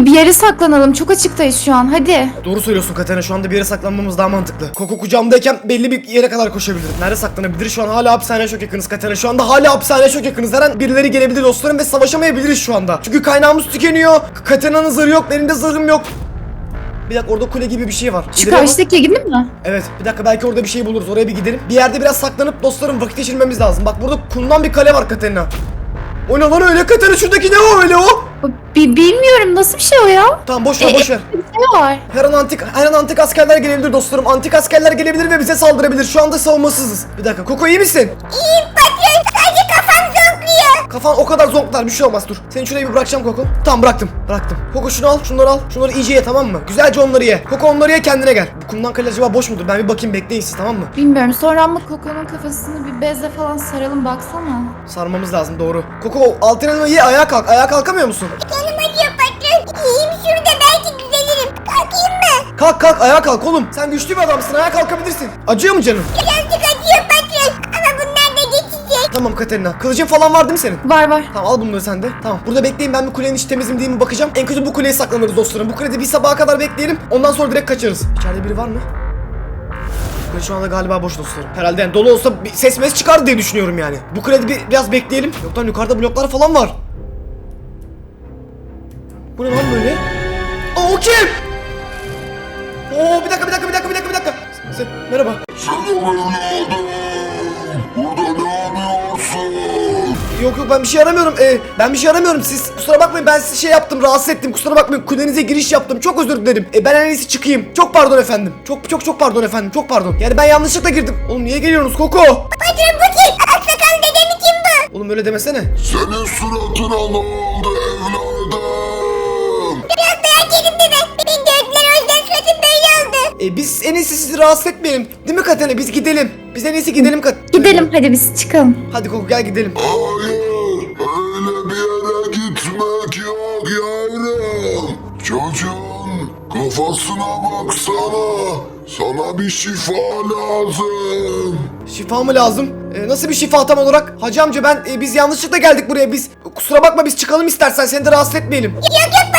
Ya bir yere saklanalım. Çok açıktayız şu an. Hadi. Doğru söylüyorsun Katerina şu anda bir yere saklanmamız daha mantıklı. Koko kucağımdayken belli bir yere kadar koşabilirim. Nerede saklanabiliriz? Şu an hala hapishaneye çok yakınız Katerina. Şu anda hala hapishaneye çok yakınız. Her an birileri gelebilir dostlarım ve savaşamayabiliriz şu anda. Çünkü kaynağımız tükeniyor. Katerina'nın zırhı yok. Benim de zırhım yok. Bir dakika orada kule gibi bir şey var. Şu Gidelim ama- karşıdaki gidin mi? Evet bir dakika belki orada bir şey buluruz oraya bir gidelim. Bir yerde biraz saklanıp dostlarım vakit geçirmemiz lazım. Bak burada kumdan bir kale var Katerina. O ne lan öyle Katerina şuradaki ne o öyle o? Bi- bilmiyorum nasıl bir şey o ya? Tamam boş ver E, boş ver. Bir şey var. Her an antik her an antik askerler gelebilir dostlarım. Antik askerler gelebilir ve bize saldırabilir. Şu anda savunmasızız. Bir dakika Koko iyi misin? İyiyim Kafan o kadar zonklar bir şey olmaz dur. Seni şuraya bir bırakacağım Koko. Tamam bıraktım. Bıraktım. Koko şunu al, şunları al. Şunları iyice ye tamam mı? Güzelce onları ye. Koko onları ye kendine gel. Bu kumdan kale acaba boş mudur? Ben bir bakayım bekleyin siz tamam mı? Bilmiyorum. Sonra ama Koko'nun kafasını bir bezle falan saralım baksana. Sarmamız lazım doğru. Koko altın elma ye ayağa kalk. Ayağa kalkamıyor musun? Canım acıyor patron. İyiyim şurada belki düzelirim. Kalkayım mı? Kalk kalk ayağa kalk oğlum. Sen güçlü bir adamsın ayağa kalkabilirsin. Acıyor mu canım? Birazcık acıyor patron. Tamam Katerina. Kılıcın falan var değil mi senin? Var var. Tamam al bunları sen de. Tamam burada bekleyin ben bir kulenin içi temiz mi değil mi bakacağım. En kötü bu kuleye saklanırız dostlarım. Bu kulede bir sabaha kadar bekleyelim. Ondan sonra direkt kaçarız. İçeride biri var mı? Kule şu anda galiba boş dostlarım. Herhalde yani dolu olsa bir ses mes çıkar diye düşünüyorum yani. Bu kulede bir, biraz bekleyelim. Yok lan yukarıda bloklar falan var. Bu ne lan böyle? Aa o kim? Oo bir dakika bir dakika bir dakika bir dakika bir dakika. Se- Merhaba. Selam evladım. Burada Yok yok ben bir şey aramıyorum. Ee, ben bir şey aramıyorum. Siz kusura bakmayın ben sizi şey yaptım rahatsız ettim. Kusura bakmayın kulenize giriş yaptım. Çok özür dilerim. E, ben en iyisi çıkayım. Çok pardon efendim. Çok çok çok pardon efendim. Çok pardon. Yani ben yanlışlıkla girdim. Oğlum niye geliyorsunuz Koko? Patron bu kim? Aksakallı dede mi kim bu? Oğlum öyle demesene. Senin suratına ne oldu evladım? Biraz dayak yedim dede. Beni dövdüler böyle oldu. E, biz en iyisi sizi rahatsız etmeyelim. Değil mi Katene? Biz gidelim. Biz en iyisi gidelim Kat. Gidelim hadi biz çıkalım. Hadi Koko gel gidelim. Hayır, öyle bir yere gitmek yok yavrum. Çocuğun kafasına baksana. Sana bir şifa lazım. Şifa mı lazım? E, nasıl bir şifa tam olarak? Hacı amca ben e, biz yanlışlıkla geldik buraya. Biz kusura bakma biz çıkalım istersen seni de rahatsız etmeyelim. Yok yok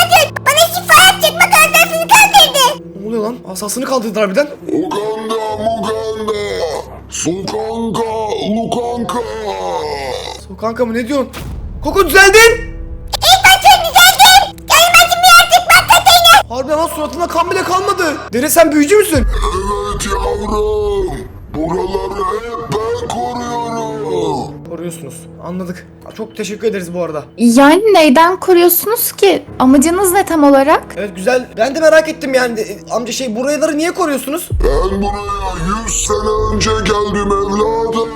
Asasını kaldırdılar birden. Uganda muganda. Sukanka lukanka. So, kanka mı ne diyorsun? Koko düzeldin. İyi patron düzeldim. Canım acımıyor artık. Bak Katerina. Harbiden lan suratında kan bile kalmadı. Dere sen büyücü müsün? Evet yavrum. Buraları hep. Koruyorsunuz. Anladık. Çok teşekkür ederiz bu arada. Yani neyden koruyorsunuz ki? Amacınız ne tam olarak? Evet güzel. Ben de merak ettim yani. E, Amca şey buraları niye koruyorsunuz? Ben buraya 100 sene önce geldim evladım.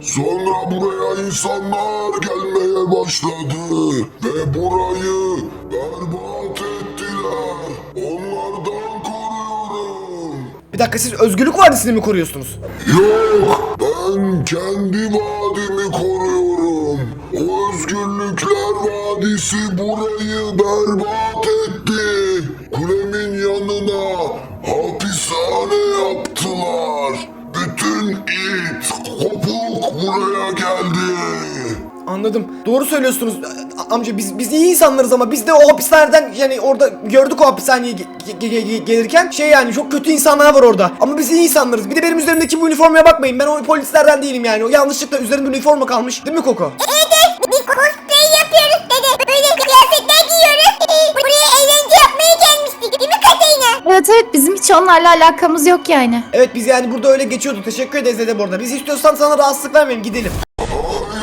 Sonra buraya insanlar gelmeye başladı. Ve burayı berbat Bir dakika siz Özgürlük Vadisi'ni mi koruyorsunuz? Yok, ben kendi vadimi koruyorum. Özgürlükler Vadisi burayı berbat etti. Kulemin yanına hapishane yaptılar. Bütün it, kopuk buraya geldi. Anladım. Doğru söylüyorsunuz. A- Amca biz biz iyi insanlarız ama biz de o hapishaneden yani orada gördük o hapishaneye ge- ge- ge- ge- gelirken şey yani çok kötü insanlar var orada. Ama biz iyi insanlarız. Bir de benim üzerimdeki bu üniformaya bakmayın. Ben o polislerden değilim yani. O yanlışlıkla üzerimde üniforma kalmış. Değil mi Koko? Evet, biz cosplay yapıyoruz dede. Böyle kıyafetler giyiyoruz. Buraya eğlence yapmaya gelmiştik. Değil mi Katerina? Evet evet bizim hiç onlarla alakamız yok yani. Evet biz yani burada öyle geçiyordu. Teşekkür ederiz dede bu arada. Biz istiyorsan sana rahatsızlık vermeyelim. Gidelim.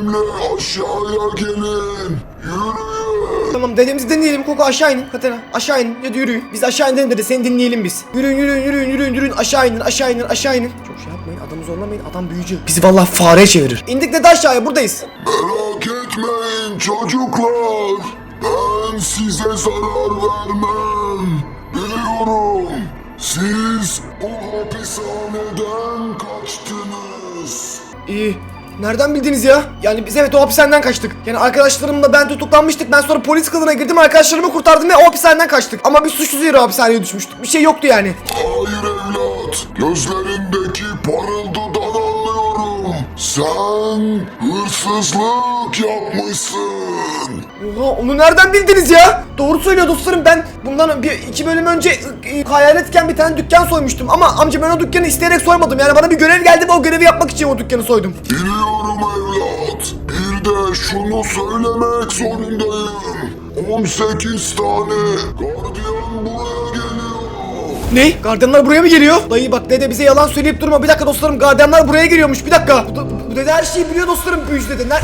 Benimle aşağıya gelin. Yürüyün. Tamam dedemizi dinleyelim Koko aşağı inin. Katena aşağı inin. Ya da yürüyün. Biz aşağı inelim dede seni dinleyelim biz. Yürüyün yürüyün yürüyün yürüyün yürüyün. Aşağı inin aşağı inin aşağı inin. Çok şey yapmayın. Adamı zorlamayın. Adam büyücü. Bizi vallahi fareye çevirir. İndik dede aşağıya. Buradayız. Merak etmeyin çocuklar. Ben size zarar vermem. Biliyorum. Siz bu hapishaneden kaçtınız. İyi Nereden bildiniz ya? Yani biz evet o hapishaneden kaçtık. Yani arkadaşlarımla ben tutuklanmıştık. Ben sonra polis kılığına girdim. Arkadaşlarımı kurtardım ve o hapishaneden kaçtık. Ama biz suçsuz yere hapishaneye düşmüştük. Bir şey yoktu yani. Hayır evlat. Gözlerindeki anlıyorum. Sen hırsızlık yapmışsın. Oha onu nereden bildiniz ya? Doğru söylüyor dostlarım ben bundan bir iki bölüm önce e, hayaletken bir tane dükkan soymuştum ama amca ben o dükkanı isteyerek soymadım yani bana bir görev geldi ve o görevi yapmak için o dükkanı soydum. Biliyorum evlat. Bir de şunu söylemek zorundayım. 18 tane gardiyan buraya. Ne? Gardiyanlar buraya mı geliyor? Dayı bak dede bize yalan söyleyip durma bir dakika dostlarım gardiyanlar buraya geliyormuş bir dakika. Bu, bu dede her şeyi biliyor dostlarım büyücü dede. Ner-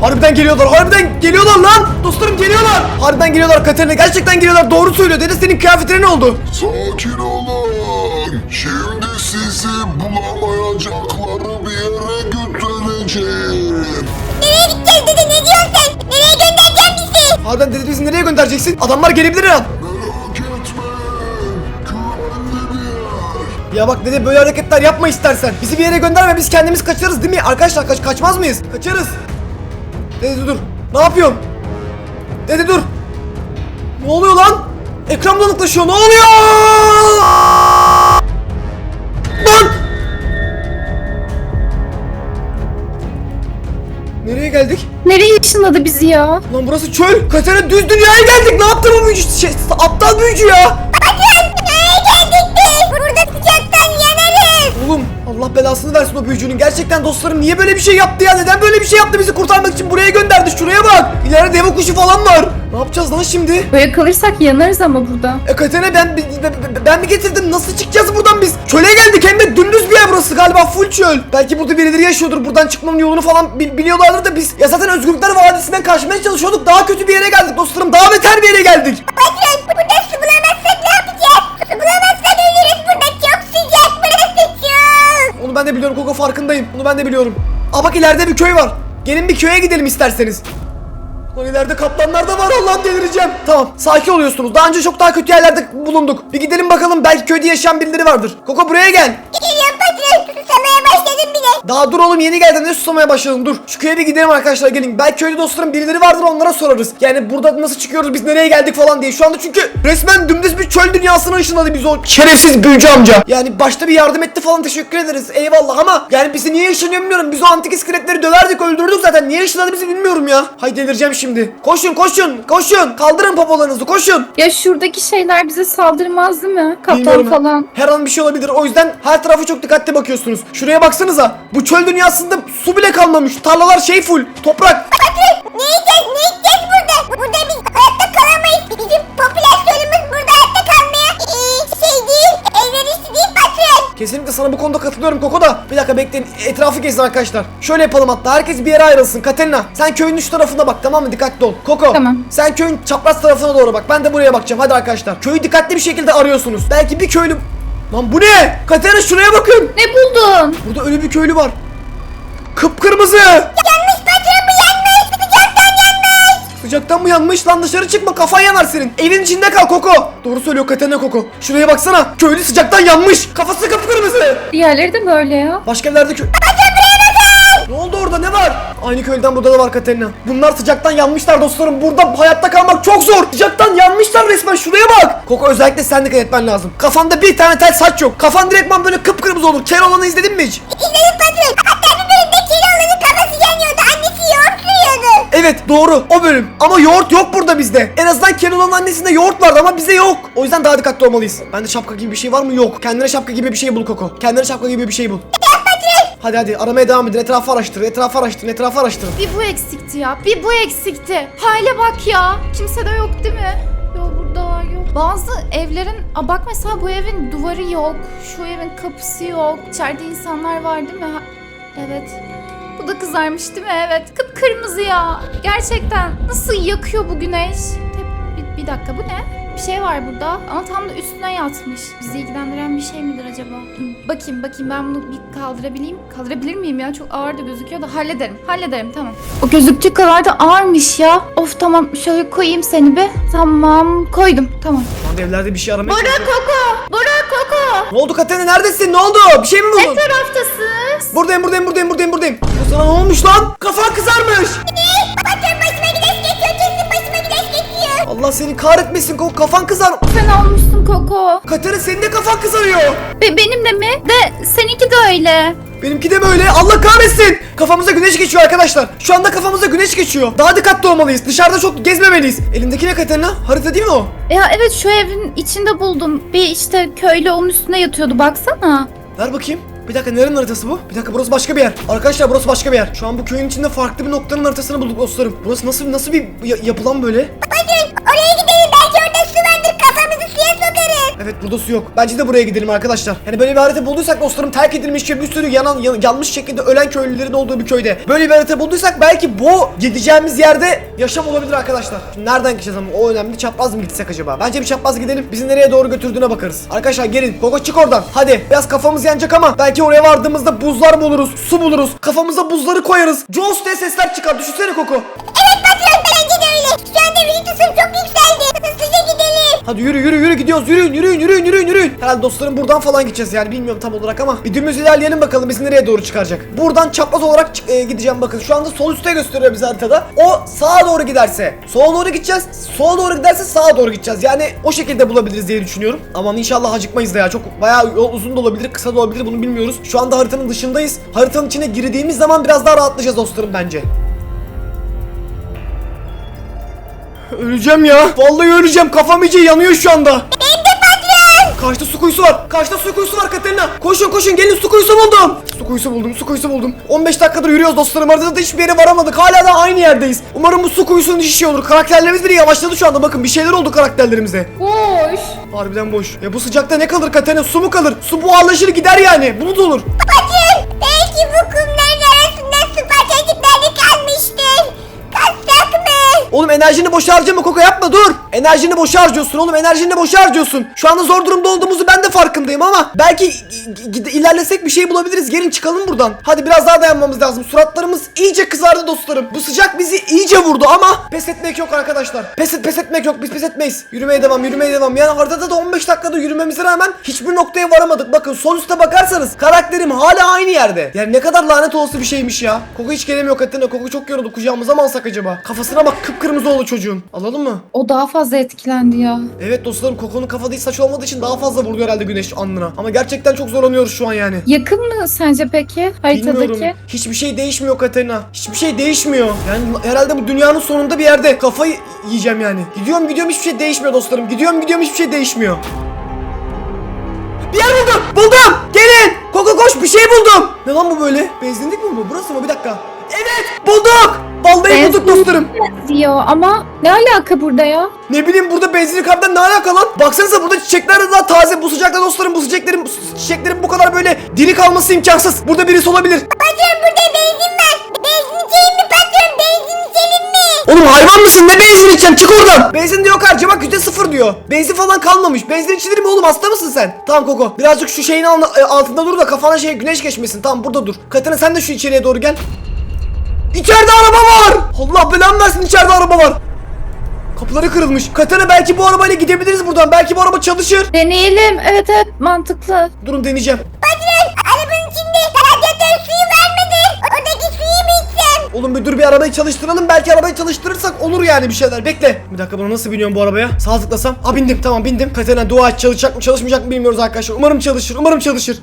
Harbiden geliyorlar, harbiden geliyorlar lan! Dostlarım geliyorlar! Harbiden geliyorlar Katerina, gerçekten geliyorlar, doğru söylüyor. Dede senin kıyafetine ne oldu? Sakin olun. Şimdi sizi bulamayacakları bir yere götüreceğim. Nereye gideceğiz dede ne diyorsun sen? Nereye göndereceksin bizi? Harbiden dede bizi nereye göndereceksin? Adamlar gelebilir her an. Ya bak dede böyle hareketler yapma istersen. Bizi bir yere gönderme biz kendimiz kaçarız değil mi? Arkadaşlar kaç kaçmaz mıyız? Kaçarız. Dede dur. Ne yapıyorsun? Dede dur. Ne oluyor lan? Ekran bulanıklaşıyor. Ne oluyor? Lan! Nereye geldik? Nereye ışınladı bizi ya? Lan burası çöl. Katerina düz dünyaya geldik. Ne yaptın bu büyücü? Şey, aptal büyücü ya. Allah belasını versin o büyücünün. Gerçekten dostlarım niye böyle bir şey yaptı ya? Neden böyle bir şey yaptı? Bizi kurtarmak için buraya gönderdi. Şuraya bak. İleride deve kuşu falan var. Ne yapacağız lan şimdi? Böyle kalırsak yanarız ama burada. E Katerina ben, ben, ben mi getirdim? Nasıl çıkacağız buradan biz? Çöle geldik hem de dümdüz bir yer burası galiba full çöl. Belki burada birileri yaşıyordur. Buradan çıkmanın yolunu falan bil- biliyorlardır da biz. Ya zaten Özgürlükler Vadisi'nden kaçmaya çalışıyorduk. Daha kötü bir yere geldik dostlarım. Daha beter bir yere geldik. Onu ben de biliyorum Koko farkındayım. Onu ben de biliyorum. Aa bak ileride bir köy var. Gelin bir köye gidelim isterseniz. Lan ileride kaplanlar da var Allah'ım delireceğim. Tamam sakin oluyorsunuz. Daha önce çok daha kötü yerlerde bulunduk. Bir gidelim bakalım belki köyde yaşayan birileri vardır. Koko buraya gel. Geliyorum patron susamaya başladım bile. Daha dur oğlum yeni geldin ne susamaya başladın dur. Şu köye bir gidelim arkadaşlar gelin. Belki köyde dostlarım birileri vardır onlara sorarız. Yani burada nasıl çıkıyoruz biz nereye geldik falan diye. Şu anda çünkü resmen dümdüz bir çöl dünyasına ışınladı biz o şerefsiz büyücü amca. Yani başta bir yardım etti falan teşekkür ederiz eyvallah ama yani bizi niye ışınlıyor bilmiyorum. Biz o antik iskeletleri döverdik öldürdük zaten. Niye ışınladı bizi bilmiyorum ya. Hay delireceğim şimdi. Koşun koşun koşun. Kaldırın popolarınızı koşun. Ya şuradaki şeyler bize saldırmaz değil mi? Kaplan Bilmiyorum. falan. Her an bir şey olabilir. O yüzden her tarafa çok dikkatli bakıyorsunuz. Şuraya baksanıza. Bu çöl dünyasında su bile kalmamış. Tarlalar şey full. Toprak. Patron ne yiyeceğiz ne yiyeceğiz burada? Burada biz hayatta kalamayız. Bizim popülasyonumuz burada hayatta kalmaya ee, şey değil elverişli değil patron. Kesinlikle sana bu konuda katılıyorum Koko da. Bir dakika bekleyin. Etrafı gezin arkadaşlar. Şöyle yapalım hatta. Herkes bir yere ayrılsın. Katerina sen köyün şu tarafına bak tamam mı? Dikkatli ol. Koko. Tamam. Sen köyün çapraz tarafına doğru bak. Ben de buraya bakacağım. Hadi arkadaşlar. Köyü dikkatli bir şekilde arıyorsunuz. Belki bir köylü... Lan bu ne? Katerina şuraya bakın. Ne buldun? Burada ölü bir köylü var. Kıpkırmızı. Yanlış patron bu yanlış. Sıcaktan yanlış. Sıcaktan mı yanmış lan dışarı çıkma kafan yanar senin. Evin içinde kal Koko. Doğru söylüyor Katerina Koko. Şuraya baksana. Köylü sıcaktan yanmış. Kafası kıpkırmızı. Diğerleri de böyle ya. Başka evlerde köy... Ne oldu orada ne var? Aynı köyden burada da var Katerina. Bunlar sıcaktan yanmışlar dostlarım. Burada hayatta kalmak çok zor. Sıcaktan resmen şuraya bak. Koko özellikle sen dikkat etmen lazım. Kafanda bir tane tel saç yok. Kafan direktman böyle kıpkırmızı olur. Keloğlan'ı izledin mi hiç? İzledim patron. Hatta bir bölümde Keloğlan'ın kafası yanıyordu. Annesi yoğurt sürüyordu. Evet doğru o bölüm. Ama yoğurt yok burada bizde. En azından Keloğlan'ın annesinde yoğurt vardı ama bize yok. O yüzden daha dikkatli olmalıyız. Bende şapka gibi bir şey var mı? Yok. Kendine şapka gibi bir şey bul Koko. Kendine şapka gibi bir şey bul. Hadi hadi aramaya devam edin. Etrafı araştırın. Etrafı araştırın. Etrafı araştırın. Bir bu eksikti ya. Bir bu eksikti. Hale bak ya. Kimse de yok değil mi? Bazı evlerin, Aa bak mesela bu evin duvarı yok. Şu evin kapısı yok. İçeride insanlar var değil mi? Ha- Evet. Bu da kızarmış değil mi? Evet. Kıpkırmızı ya. Gerçekten. Nasıl yakıyor bu güneş? Bir, bir dakika bu ne? Bir şey var burada ama tam da üstüne yatmış. Bizi ilgilendiren bir şey midir acaba? Bakayım bakayım ben bunu bir kaldırabileyim. Kaldırabilir miyim ya? Çok ağır da gözüküyor da hallederim. Hallederim tamam. O gözüktüğü kadar da ağırmış ya. Of tamam şöyle koyayım seni bir. Tamam koydum tamam. Anda evlerde bir şey aramaya Bora. Koko! Bora Koko! Ne oldu Katerina neredesin? Ne oldu? Bir şey mi Ne buldun? taraftasın? Buradayım buradayım buradayım buradayım buradayım. Ya Sana ne olmuş lan? Kafan kızarmış. Allah seni kahretmesin Koko kafan kızar. Sen olmuşsun Koko. Katerina senin de kafan kızarıyor. Be benim de mi? Ve seninki de öyle. Benimki de böyle. Allah kahretsin. Kafamıza güneş geçiyor arkadaşlar. Şu anda kafamıza güneş geçiyor. Daha dikkatli olmalıyız. Dışarıda çok gezmemeliyiz. Elindeki ne Katerina? Harita değil mi o? Ya evet şu evin içinde buldum. Bir işte köylü onun üstüne yatıyordu baksana. Ver bakayım. Bir dakika nerenin haritası bu? Bir dakika burası başka bir yer. Arkadaşlar burası başka bir yer. Şu an bu köyün içinde farklı bir noktanın haritasını bulduk dostlarım. Burası nasıl nasıl bir ya- yapılan böyle? Oraya gidelim belki orada su vardır kafamızı suya sokarız. Evet burada su yok. Bence de buraya gidelim arkadaşlar. Yani böyle bir harita bulduysak dostlarım terk edilmiş ve bir sürü yanan yan- yanlış şekilde ölen köylülerin olduğu bir köyde. Böyle bir harita bulduysak belki bu gideceğimiz yerde yaşam olabilir arkadaşlar. Şimdi nereden gideceğiz ama o önemli. Çapraz mı gitsek acaba? Bence bir çapraz gidelim. Bizi nereye doğru götürdüğüne bakarız. Arkadaşlar gelin. Koko çık oradan. Hadi. Biraz kafamız yanacak ama belki oraya vardığımızda buzlar buluruz. Su buluruz. Kafamıza buzları koyarız. Jones diye sesler çıkar. Düşünsene Koko. Isım çok yükseldi. Hızlıca gidelim. Hadi yürü yürü yürü gidiyoruz yürüyün yürüyün yürüyün yürüyün yürüyün. Herhalde dostlarım buradan falan gideceğiz yani bilmiyorum tam olarak ama bir dümdüz ilerleyelim bakalım bizi nereye doğru çıkaracak. Buradan çapraz olarak e, gideceğim bakın şu anda sol üstte gösteriyor bize haritada. O sağa doğru giderse sola doğru gideceğiz. Sola doğru giderse sağa doğru gideceğiz. Yani o şekilde bulabiliriz diye düşünüyorum. Aman inşallah acıkmayız da ya çok bayağı yol uzun da olabilir kısa da olabilir bunu bilmiyoruz. Şu anda haritanın dışındayız. Haritanın içine girdiğimiz zaman biraz daha rahatlayacağız dostlarım bence. Öleceğim ya. Vallahi öleceğim. Kafam iyice yanıyor şu anda. De patron. Karşıda su kuyusu var. Karşıda su kuyusu var Katerina. Koşun koşun gelin su kuyusu buldum. Su kuyusu buldum. Su kuyusu buldum. 15 dakikadır yürüyoruz dostlarım. Haritada da hiçbir yere varamadık. Hala da aynı yerdeyiz. Umarım bu su kuyusunun işi şey olur. Karakterlerimiz bile yavaşladı şu anda. Bakın bir şeyler oldu karakterlerimize. Boş. Harbiden boş. Ya bu sıcakta ne kalır Katerina? Su mu kalır? Su buharlaşır gider yani. Bulut olur. Patron belki bu kumların enerjini boşa harcama Koko yapma dur. Enerjini boşa harcıyorsun oğlum enerjini boşa harcıyorsun. Şu anda zor durumda olduğumuzu ben de farkındayım ama belki ilerlesek bir şey bulabiliriz. Gelin çıkalım buradan. Hadi biraz daha dayanmamız lazım. Suratlarımız iyice kızardı dostlarım. Bu sıcak bizi iyice vurdu ama pes etmek yok arkadaşlar. Pes, et, pes etmek yok biz pes etmeyiz. Yürümeye devam yürümeye devam. Yani haritada da 15 dakikada yürümemize rağmen hiçbir noktaya varamadık. Bakın sol üstte bakarsanız karakterim hala aynı yerde. Yani ne kadar lanet olası bir şeymiş ya. Koku hiç gelemiyor Katerina. Koku çok yoruldu. Kucağımıza mı alsak acaba? Kafasına bak kıpkırmızı oldu çocuğun. Alalım mı? O daha fazla etkilendi ya. Evet dostlarım Koko'nun kafada hiç saç olmadığı için daha fazla vuruyor herhalde güneş alnına. Ama gerçekten çok zorlanıyoruz şu an yani. Yakın mı sence peki haritadaki? Bilmiyorum. Hiçbir şey değişmiyor Katerina. Hiçbir şey değişmiyor. Yani herhalde bu dünyanın sonunda bir yerde kafayı yiyeceğim yani. Gidiyorum gidiyorum hiçbir şey değişmiyor dostlarım. Gidiyorum gidiyorum hiçbir şey değişmiyor. Bir yer buldum. Buldum. Gelin. Koko koş bir şey buldum. Ne lan bu böyle? Benzinlik mi bu? Burası mı? Bir dakika. Evet bulduk. Vallahi bulduk dostlarım. diyor ama ne alaka burada ya? Ne bileyim burada benzinlik harbiden ne alaka lan? Baksanıza burada çiçekler de daha taze. Bu sıcakta dostlarım bu çiçeklerin, bu çiçeklerin bu kadar böyle diri kalması imkansız. Burada birisi olabilir. Patron burada benzin var. Benzin içelim mi patron? Benzin içelim mi? Oğlum hayvan mısın? Ne benzin içeceksin? Çık oradan. Benzin diyor harca bak yüzde sıfır diyor. Benzin falan kalmamış. Benzin içilir mi oğlum? Hasta mısın sen? Tamam Koko. Birazcık şu şeyin alna- e, altında dur da kafana şey güneş geçmesin. Tamam burada dur. Katerina sen de şu içeriye doğru gel. İçeride araba var. Allah belanı versin içeride araba var. Kapıları kırılmış. Katerina belki bu arabayla gidebiliriz buradan. Belki bu araba çalışır. Deneyelim. Evet evet mantıklı. Durun deneyeceğim. Patron arabanın içinde radyatör suyu var mıdır? Oradaki suyu mu içsem? Oğlum bir dur bir arabayı çalıştıralım. Belki arabayı çalıştırırsak olur yani bir şeyler. Bekle. Bir dakika buna nasıl biniyorum bu arabaya? Sağ tıklasam. Ha bindim tamam bindim. Katerina dua et çalışacak mı çalışmayacak mı bilmiyoruz arkadaşlar. Umarım çalışır. Umarım çalışır.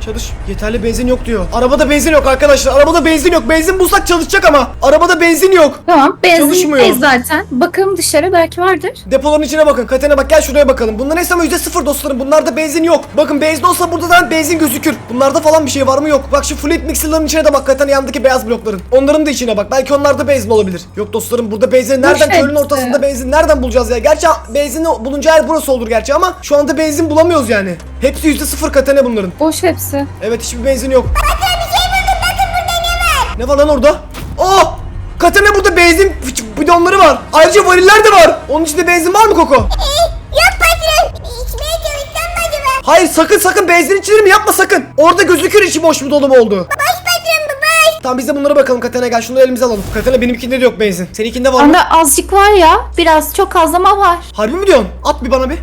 Çalış. Yeterli benzin yok diyor. Arabada benzin yok arkadaşlar. Arabada benzin yok. Benzin bulsak çalışacak ama. Arabada benzin yok. Tamam Çalışmıyor. benzinlikteyiz zaten. Bakalım dışarı belki vardır. Depoların içine bakın. Katerina bak gel şuraya bakalım. Bunlar neyse ama %0 dostlarım. Bunlarda benzin yok. Bakın benzin olsa burada da benzin gözükür. Bunlarda falan bir şey var mı yok. Bak şu fluid mixer'ların içine de bak Katerina yanındaki beyaz blokların. Onların da içine bak. Belki onlarda benzin olabilir. Yok dostlarım burada benzin nereden hepsi. çölün ortasında benzin nereden bulacağız ya? Gerçi benzin bulunacağı yer burası olur gerçi ama şu anda benzin bulamıyoruz yani. Hepsi %0 Katerina bunların. Boş hepsi. Evet hiçbir benzin yok. Patron bir şey buldum bakın burada ne var? Ne var lan orada? Oh! Katerina burada benzin bidonları var. Ayrıca variller de var. Onun içinde benzin var mı Koko? Ee, yok patron. İçmeye çalışsam mı acaba? Hayır sakın sakın benzin içilir mi yapma sakın. Orada gözükür içi boş mu dolu mu oldu. Boş patron bu boş. Tamam biz de bunlara bakalım Katana gel şunları elimize alalım. Katana benimkinde de yok benzin. Seninkinde var mı? Bende azıcık var ya. Biraz çok az ama var. Harbi mi diyorsun? At bir bana bir.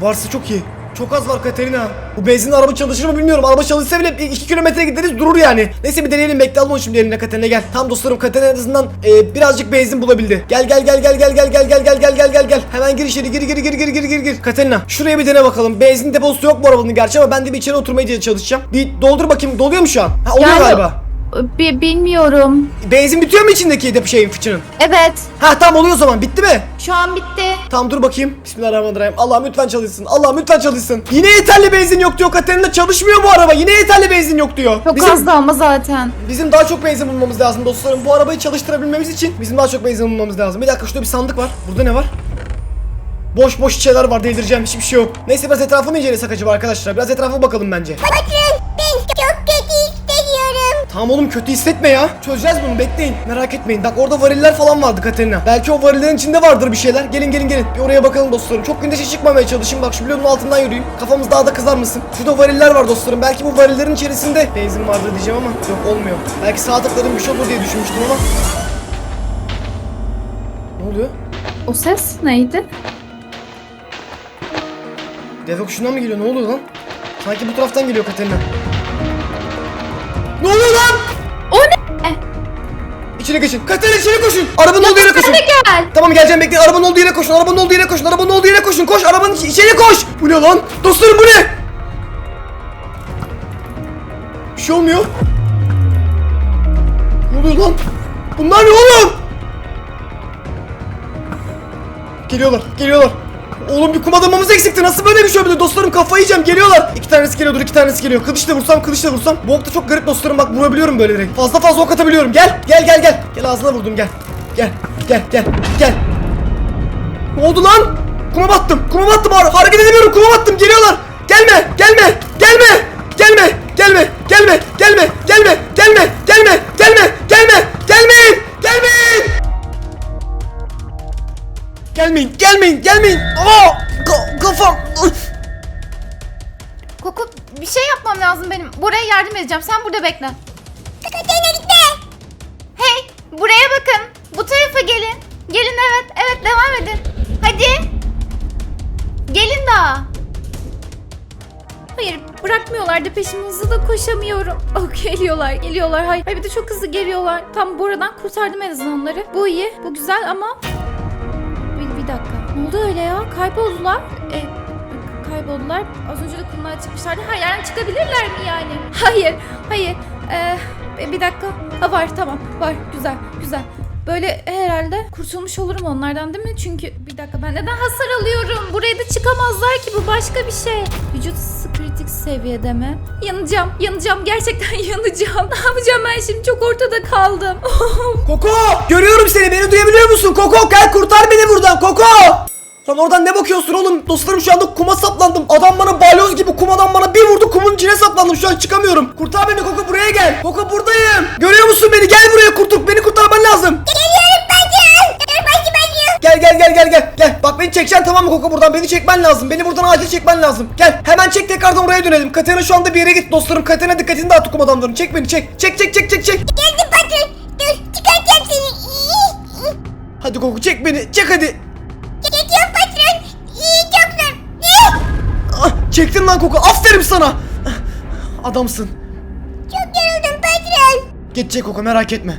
Varsa çok iyi. Çok az var Katerina. Bu benzinli araba çalışır mı bilmiyorum. Araba çalışsa bile 2 kilometre gideriz durur yani. Neyse bir deneyelim bekle alma şimdi eline Katerina gel. Tam dostlarım Katerina en azından e, birazcık benzin bulabildi. Gel gel gel gel gel gel gel gel gel gel gel gel gel. Hemen gir içeri gir gir gir gir gir gir gir. Katerina şuraya bir dene bakalım. Benzin deposu yok bu arabanın gerçi ama ben de bir içeri oturmaya çalışacağım. Bir doldur bakayım doluyor mu şu an? Ha oluyor Yani- galiba. Bi- bilmiyorum. Benzin bitiyor mu içindeki depo şeyin fıçının? Evet. Ha tamam oluyor o zaman bitti mi? Şu an bitti. Tamam dur bakayım. Bismillahirrahmanirrahim. Allah'ım lütfen çalışsın. Allah'ım lütfen çalışsın. Yine yeterli benzin yok diyor Katerina. Çalışmıyor bu araba. Yine yeterli benzin yok diyor. Çok bizim, azdı ama zaten. bizim daha çok benzin bulmamız lazım dostlarım. Bu arabayı çalıştırabilmemiz için bizim daha çok benzin bulmamız lazım. Bir dakika şurada bir sandık var. Burada ne var? Boş boş şişeler var delireceğim hiçbir şey yok. Neyse biraz etrafı mı incelesek acaba arkadaşlar? Biraz etrafa bakalım bence. Patron ben çok kötü hissediyorum. Tamam oğlum kötü hissetme ya. Çözeceğiz bunu bekleyin. Merak etmeyin. Bak orada variller falan vardı Katerina. Belki o varillerin içinde vardır bir şeyler. Gelin gelin gelin. Bir oraya bakalım dostlarım. Çok güneşe çıkmamaya çalışın. Bak şu bloğun altından yürüyün. Kafamız daha da kızarmasın. Şurada variller var dostlarım. Belki bu varillerin içerisinde benzin vardır diyeceğim ama yok olmuyor. Belki sağ tıkladım bir şey olur diye düşünmüştüm ama. Ne oluyor? O ses neydi? Deve kuşundan mı geliyor? Ne oluyor lan? Sanki bu taraftan geliyor Katerina. Ne oluyor lan? O ne? İçine geçin. Katerina içine koşun. Arabanın olduğu yere koşun. Sen de gel. Tamam geleceğim bekle. Arabanın olduğu yere koşun. Arabanın olduğu yere koşun. Arabanın olduğu yere koşun. Koş arabanın içi- içeri koş. Bu ne lan? Dostlarım bu ne? Bir şey olmuyor. Ne oluyor lan? Bunlar ne oğlum? Geliyorlar. Geliyorlar. Oğlum bir kum adamımız eksikti. Nasıl böyle bir şey olabilir? Dostlarım kafayı yiyeceğim. Geliyorlar. İki tanesi geliyordur. iki tanesi geliyor. Kılıçla vursam, kılıçla vursam. Bu okta çok garip dostlarım. Bak vurabiliyorum böyle direkt. Fazla fazla ok atabiliyorum. Gel. Gel gel gel. Gel ağzına vurdum gel. Gel. Gel gel. Gel. Ne oldu lan? Kuma battım. Kuma battım. Har hareket edemiyorum. Kuma battım. Geliyorlar. Gelme. Gelme. Gelme. Gelme. Gelme. Gelme. Gelme. Gelme. Gelme. Gelme. Gelme. Gelme. Gelmeyin. Gelmeyin. Gelmeyin. Gelmeyin. Gelmeyin. Aa! Ka- kafam. Koku bir şey yapmam lazım benim. Buraya yardım edeceğim. Sen burada bekle. Katerina gitme. Hey buraya bakın. Bu tarafa gelin. Gelin evet. Evet devam edin. Hadi. Gelin daha. Hayır bırakmıyorlar da peşimi hızlı da koşamıyorum. Oh, geliyorlar geliyorlar. Hayır. Hayır bir de çok hızlı geliyorlar. Tam bu aradan kurtardım en azından onları. Bu iyi. Bu güzel ama... Dakika. Ne oldu öyle ya? Kayboldular. E, kayboldular. Az önce de kumlara çıkmışlardı. Her yerden çıkabilirler mi yani? Hayır. Hayır. Ee, bir dakika. Ha var tamam. Var. Güzel. Güzel. Böyle herhalde kurtulmuş olurum onlardan değil mi? Çünkü bir dakika ben neden hasar alıyorum? Buraya da çıkamazlar ki bu başka bir şey. Vücut ısı kritik seviyede mi? Yanacağım, yanacağım. Gerçekten yanacağım. Ne yapacağım ben şimdi? Çok ortada kaldım. Koko! Görüyorum seni. Beni duyabiliyor musun? Koko gel kurtar beni buradan. Koko! Lan oradan ne bakıyorsun oğlum? Dostlarım şu anda kuma saplandım. Adam bana balyoz gibi kumadan bana bir vurdu. Kumun içine saplandım. Şu an çıkamıyorum. Kurtar beni Koko buraya gel. Koko buradayım. Görüyor musun beni? Gel buraya kurtul. Beni kurtarman lazım. Geliyorum Gel gel gel gel gel. Gel. Bak beni çekeceksin tamam mı Koko buradan? Beni çekmen lazım. Beni buradan acil çekmen lazım. Gel. Hemen çek tekrardan oraya dönelim. Katerina şu anda bir yere git dostlarım. Katerina dikkatini dağıt kum adamların. Çek beni çek. Çek çek çek çek çek. Geldim patron. Dur çıkartacağım seni. Hadi Koko çek beni. Çek hadi. Çekiyorum patron. İyi çok zor. Ah, çektin lan Koko. Aferin sana. Adamsın. Çok yoruldum patron. Geçecek Koko merak etme.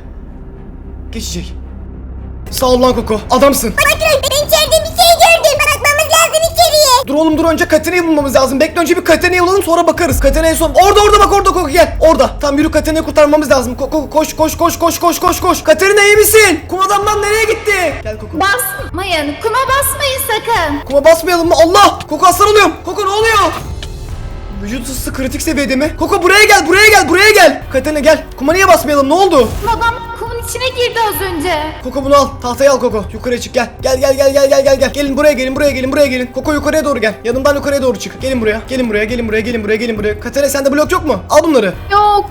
Geçecek. Sağ ol lan Koko. Adamsın. Patron ben içeride bir şey gördüm. Bakmamız lazım içeriye. Dur oğlum dur önce Katena'yı bulmamız lazım. Bekle önce bir Katena'yı bulalım sonra bakarız. Katena en son. Orada orada bak orada Koko gel. Orada. Tam yürü Katena'yı kurtarmamız lazım. Koko koş koş koş koş koş koş koş. Katerina iyi misin? Kum adamdan nereye gitti? Gel Koko. Basmayın. Kuma basmayın sakın. Kuma basmayalım mı? Allah! Koko hasar alıyorum. Koko ne oluyor? Vücut ısısı kritik seviyede mi? Koko buraya gel, buraya gel, buraya gel. Katena gel. Kuma niye basmayalım? Ne oldu? Adam kumun içine girdi az önce. Koko bunu al. Tahtayı al Koko. Yukarıya çık gel. Gel gel gel gel gel gel gel. Gelin buraya gelin buraya gelin buraya gelin. Koko yukarıya doğru gel. Yanımdan yukarıya doğru çık. Gelin buraya. Gelin buraya gelin buraya gelin buraya gelin buraya. Katene sende blok yok mu? Al bunları. Yok.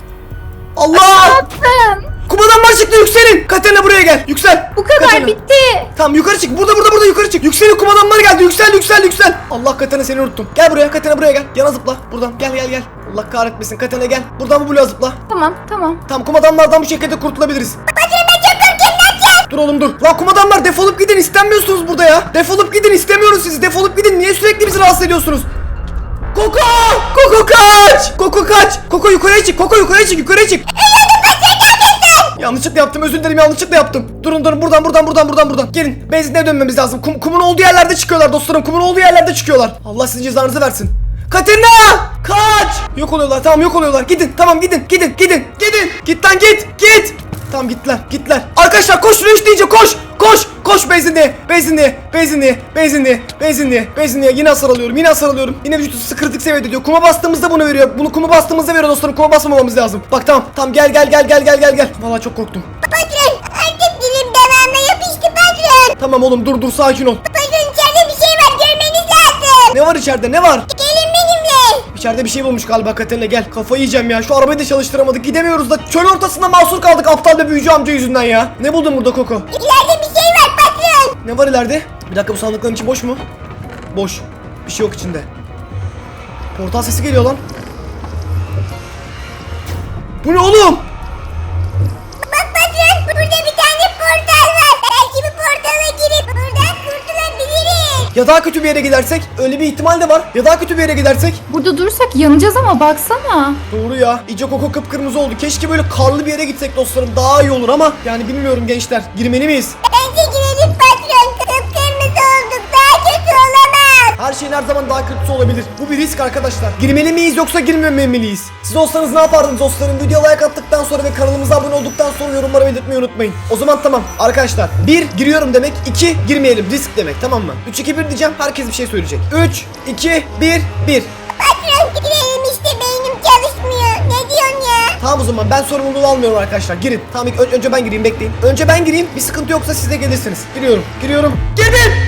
Allah! Attım. Kumadan çıktı yükselin. Katene buraya gel. Yüksel. Bu kadar Katene. bitti. Tamam yukarı çık. Burada burada burada yukarı çık. Yükselin kumadanlar geldi. Yüksel yüksel yüksel. Allah Katene seni unuttum. Gel buraya Katene buraya gel. Yana zıpla. Buradan gel gel gel. Allah kahretmesin Katene gel. Buradan bu bloğa zıpla. Tamam tamam. Tamam kumadanlardan bu şekilde kurtulabiliriz. Korkuyorum. Ne yapacağım? Dur oğlum dur. Lan kumadanlar defolup gidin istemiyorsunuz burada ya. Defolup gidin istemiyoruz sizi. Defolup gidin. Niye sürekli bizi rahatsız ediyorsunuz? Koko! Koko kaç! Koko kaç! Koko yukarıya çık! Koko yukarıya çık! Yukarıya çık! Yanlışlıkla yaptım özür dilerim yanlışlıkla yaptım. Durun durun buradan buradan buradan buradan buradan. Gelin benzinliğe dönmemiz lazım. Kum, kumun olduğu yerlerde çıkıyorlar dostlarım. Kumun olduğu yerlerde çıkıyorlar. Allah sizin cezanızı versin. Katerina! Kaç! Yok oluyorlar tamam yok oluyorlar. Gidin tamam gidin gidin gidin gidin. Git lan git git. Tamam gittiler gittiler. Arkadaşlar koş şuraya deyince koş. Koş koş benzinliğe benzinliğe benzinliğe benzinliğe benzinliğe benzinliğe yine hasar alıyorum yine hasar alıyorum. Yine vücut ısı kritik seviyede diyor. Kuma bastığımızda bunu veriyor. Bunu kuma bastığımızda veriyor dostlarım. Kuma basmamamız lazım. Bak tamam tamam gel gel gel gel gel gel gel. Vallahi çok korktum. Patron artık dilim damağıma yapıştı patron. Tamam oğlum dur dur sakin ol. Patron içeride bir şey var görmeniz lazım. Ne var içeride ne var? İçeride bir şey bulmuş galiba Katerina gel. Kafayı yiyeceğim ya. Şu arabayı da çalıştıramadık. Gidemiyoruz da çöl ortasında mahsur kaldık aptal ve büyücü amca yüzünden ya. Ne buldun burada Koko? İleride bir şey var patron. Ne var ileride? Bir dakika bu sandıkların içi boş mu? Boş. Bir şey yok içinde. Portal sesi geliyor lan. Bu ne oğlum? Ya daha kötü bir yere gidersek? Öyle bir ihtimal de var. Ya daha kötü bir yere gidersek? Burada durursak yanacağız ama baksana. Doğru ya. İyice koko kıpkırmızı oldu. Keşke böyle karlı bir yere gitsek dostlarım. Daha iyi olur ama yani bilmiyorum gençler. Girmeli miyiz? Bence Her şeyin her zaman daha kötüsü olabilir. Bu bir risk arkadaşlar. Girmeli miyiz yoksa girmemeliyiz? Siz olsanız ne yapardınız dostlarım? Videoya like attıktan sonra ve kanalımıza abone olduktan sonra yorumlara belirtmeyi unutmayın. O zaman tamam arkadaşlar. 1 giriyorum demek. 2 girmeyelim. Risk demek tamam mı? 3 2 1 diyeceğim. Herkes bir şey söyleyecek. 3 2 1 1. Patron girelim işte beynim çalışmıyor. Ne diyorsun ya? Tamam o zaman ben sorumluluğu almıyorum arkadaşlar. Girin. Tamam ilk önce ben gireyim bekleyin. Önce ben gireyim. Bir sıkıntı yoksa siz de gelirsiniz. Giriyorum. Giriyorum. Girin.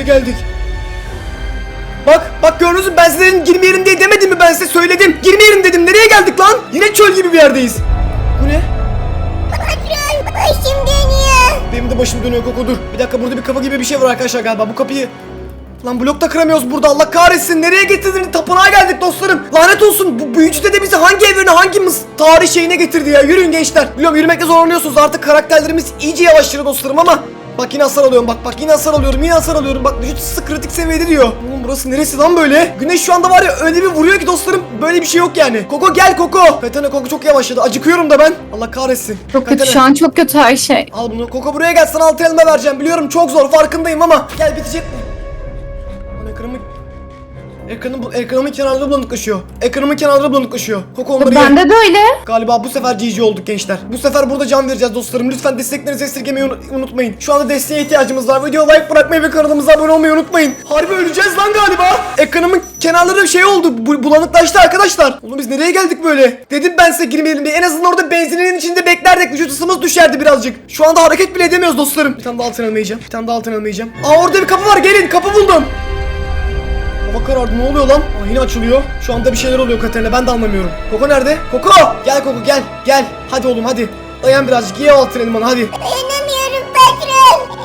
Nereye geldik? Bak, bak gördünüz mü ben size dedim girmeyelim diye demedim mi ben size söyledim. Girmeyelim dedim. Nereye geldik lan? Yine çöl gibi bir yerdeyiz. Bu ne? Patron başım dönüyor. Benim de başım dönüyor Koko dur. Bir dakika burada bir kapı gibi bir şey var arkadaşlar galiba. Bu kapıyı Lan blok da kıramıyoruz burada Allah kahretsin nereye getirdin tapınağa geldik dostlarım Lanet olsun bu büyücü dede bizi hangi evrene hangi mıs- tarih şeyine getirdi ya yürüyün gençler Biliyorum yürümekte zorlanıyorsunuz artık karakterlerimiz iyice yavaşlıyor dostlarım ama Bak yine hasar alıyorum bak bak yine hasar alıyorum yine hasar alıyorum bak vücut ısı kritik seviyede diyor Oğlum burası neresi lan böyle Güneş şu anda var ya öyle bir vuruyor ki dostlarım böyle bir şey yok yani Koko gel Koko Katana Koko çok yavaşladı acıkıyorum da ben Allah kahretsin Çok kötü şu an çok kötü her şey. Al bunu. Koko buraya gel sana altı elma vereceğim. Biliyorum çok zor farkındayım ama. Gel bitecek mi? Ekranımı... Ekranım, bu- ekranımın kenarları bulanıklaşıyor. Ekranımın kenarları bulanıklaşıyor. Koko onları ye. Bende de öyle. Galiba bu sefer GG olduk gençler. Bu sefer burada can vereceğiz dostlarım. Lütfen desteklerinizi esirgemeyi unu- unutmayın. Şu anda desteğe ihtiyacımız var. Video like bırakmayı ve kanalımıza abone olmayı unutmayın. Harbi öleceğiz lan galiba. Ekranımın kenarları şey oldu. bu- bulanıklaştı arkadaşlar. Oğlum biz nereye geldik böyle? Dedim ben size girmeyelim diye. En azından orada benzinin içinde beklerdik. Vücut ısımız düşerdi birazcık. Şu anda hareket bile edemiyoruz dostlarım. Bir tane daha altın almayacağım. Bir tane daha altın almayacağım. Aa orada bir kapı var. Gelin kapı buldum. Hava karardı ne oluyor lan? Aa, yine açılıyor. Şu anda bir şeyler oluyor Katerina ben de anlamıyorum. Koko nerede? Koko! Gel Koko gel gel. Hadi oğlum hadi. Dayan birazcık o altın elmanı hadi. Dayanamıyorum patron. Oldu.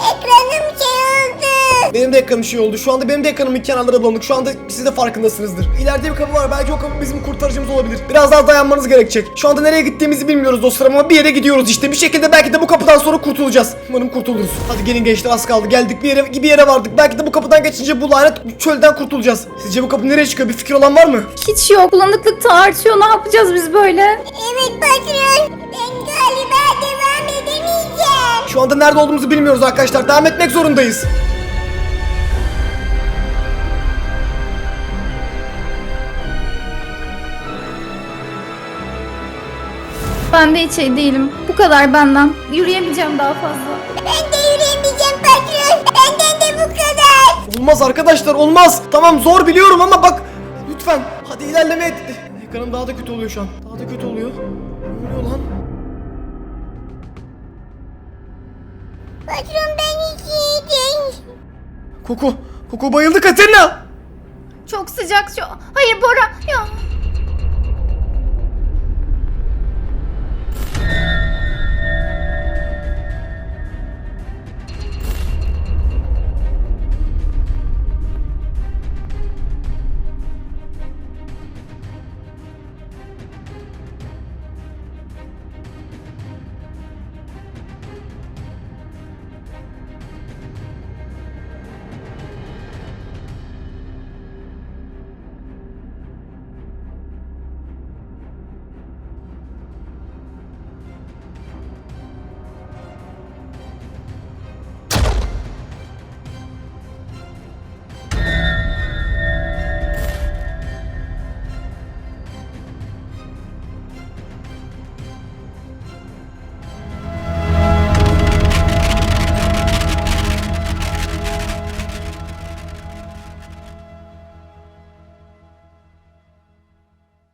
Benim de ekranım şey oldu. Şu anda benim de ekranımın kenarları bulanık. Şu anda siz de farkındasınızdır. İleride bir kapı var. Belki o kapı bizim kurtarıcımız olabilir. Biraz daha dayanmanız gerekecek. Şu anda nereye gittiğimizi bilmiyoruz dostlarım ama bir yere gidiyoruz işte. Bir şekilde belki de bu kapıdan sonra kurtulacağız. Umarım kurtuluruz. Hadi gelin gençler az kaldı. Geldik bir yere bir yere vardık. Belki de bu kapıdan geçince bu lanet çölden kurtulacağız. Sizce bu kapı nereye çıkıyor? Bir fikir olan var mı? Hiç yok. Bulanıklık da artıyor. Ne yapacağız biz böyle? Evet patron. Ben galiba devam edemeyeceğim. Şu anda nerede olduğumuzu bilmiyoruz arkadaşlar. Devam etmek zorundayız. Ben de hiç şey değilim. Bu kadar benden. Yürüyemeyeceğim daha fazla. Ben de yürüyemeyeceğim patron. Benden de bu kadar. Olmaz arkadaşlar olmaz. Tamam zor biliyorum ama bak lütfen hadi ilerleme et. Ekranım daha da kötü oluyor şu an. Daha da kötü oluyor. Ne oluyor lan? Patron ben hiç iyi değil. Koku. Koku bayıldı Katerina. Çok sıcak şu. Hayır Bora. Ya